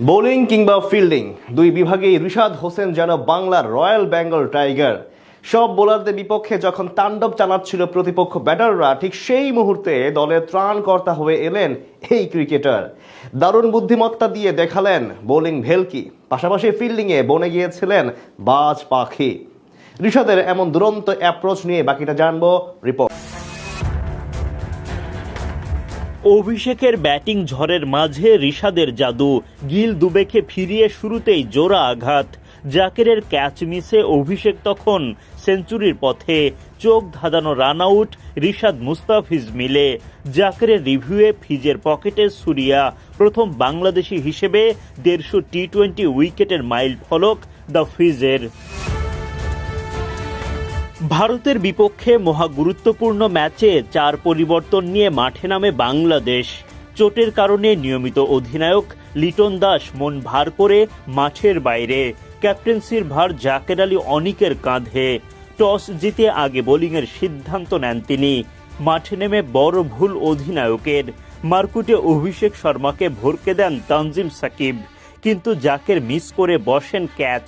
Bowling কিংবা fielding, দুই বিভাগেই রিশাদ হোসেন যেন বাংলার রয়্যাল বেঙ্গল টাইগার। সব বোলারদের বিপক্ষে যখন তাণ্ডব চালাচ্ছিল প্রতিপক্ষ ব্যাটাররা, ঠিক সেই মুহূর্তে দলের ত্রাণকর্তা হয়ে এলেন এই ক্রিকেটার। দারুণ বুদ্ধিমত্তা দিয়ে দেখালেন বোলিং ভেলকি। পাশাপাশি ফিল্ডিংয়ে বনে গিয়েছিলেন বাজ পাখি। রিশাদের এমন দুরন্ত অ্যাপ্রোচ নিয়ে বাকিটা জানব। রিপোর্ট। অভিষেকের ব্যাটিং ঝড়ের মাঝে রিশাদের জাদু। গিল দুবেকে ফিরিয়ে শুরুতেই জোড়া আঘাত। জাকেরের ক্যাচ মিসে অভিষেক তখন সেঞ্চুরির পথে। চোখ ধাঁধানো রান আউট রিশাদ মুস্তাফিজ মিলে। জাকেরের রিভিউয়ে ফিজের পকেটে সুরিয়া। প্রথম বাংলাদেশি হিসেবে দেড়শো টি টোয়েন্টি উইকেটের মাইল ফলক দ্য ফিজের। ভারতের বিপক্ষে মহা গুরুত্বপূর্ণ ম্যাচে চার পরিবর্তন নিয়ে মাঠে নামে বাংলাদেশ। চোটের কারণে নিয়মিত অধিনায়ক লিটন দাস মন ভার করে মাঠের বাইরে। ক্যাপ্টেন্সির ভার জাকের আলী অনিকের কাঁধে। টস জিতে আগে বোলিংয়ের সিদ্ধান্ত নেন তিনি। মাঠে নেমে বড় ভুল অধিনায়কের। মারকুটে অভিষেক শর্মাকে ভরকে দেন তানজিম সাকিব। কিন্তু জাকের মিস করে বসেন ক্যাচ।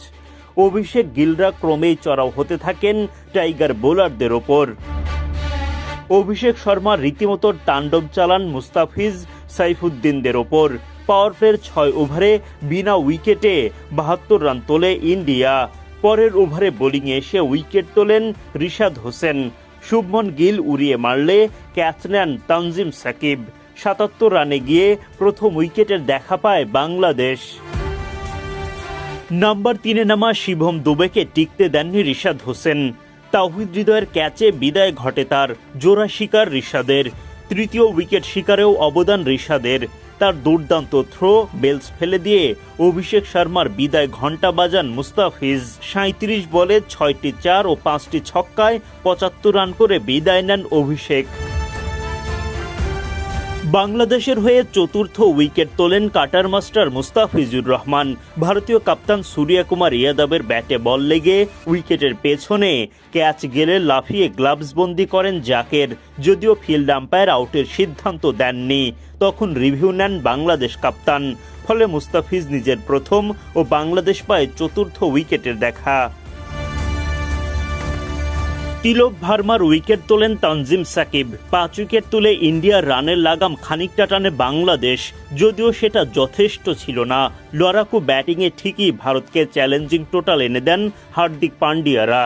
অভিষেক গিলরা ক্রমেই চড়াও হতে থাকেন টাইগার বোলারদের ওপর। অভিষেক শর্মা রীতিমতো তাণ্ডব চালান মুস্তাফিজ সাইফুদ্দিনদের ওপর। পাওয়ার প্লের ছয় ওভারে বিনা উইকেটে বাহাত্তর রান তোলে ইন্ডিয়া। পরের ওভারে বোলিংয়ে এসে উইকেট তোলেন রিশাদ হোসেন। শুভমন গিল উড়িয়ে মারলে ক্যাচ নেন তানজিম সাকিব। সাতাত্তর রানে গিয়ে প্রথম উইকেটের দেখা পায় বাংলাদেশ। নাম্বার তিনে নামা শিবম দুবেকে টিকতে দেননি রিশাদ হোসেন। তাওহিদ হৃদয়ের ক্যাচে বিদায় ঘটে তার, জোড়া শিকার রিশাদের। তৃতীয় উইকেট শিকারেও অবদান রিশাদের। তার দুর্দান্ত থ্রো, বেলস ফেলে দিয়ে অভিষেক শর্মার বিদায় ঘণ্টা বাজান মুস্তাফিজ। সাঁত্রিশ বলে ছয়টি চার ও পাঁচটি ছক্কায় পঁচাত্তর রান করে বিদায় নেন অভিষেক। বাংলাদেশের হয়ে চতুর্থ উইকেট তোলেন কাটার মাস্টার মুস্তাফিজুর রহমান। ভারতীয় কাপ্তান সূর্যা কুমার ইয়াদবের ব্যাটে বল লেগে উইকেটের পেছনে ক্যাচ গেলে লাফিয়ে গ্লাভস বন্দি করেন জাকের, যদিও ফিল্ড আম্পায়ার আউটের সিদ্ধান্ত দেননি। তখন রিভিউ নেন বাংলাদেশ কাপ্তান, ফলে মুস্তাফিজ নিজের প্রথম ও বাংলাদেশ পায় চতুর্থ উইকেটের দেখা। তিলক ভার্মার উইকেট তোলেন তানজিম সাকিব। পাঁচ উইকেট তুলে ইন্ডিয়ার রানের লাগাম খানিকটা টানে বাংলাদেশ, যদিও সেটা যথেষ্ট ছিল না। লড়াকু ব্যাটিংয়ে ঠিকই ভারতকে চ্যালেঞ্জিং টোটাল এনে দেন হার্দিক পান্ডিয়ারা।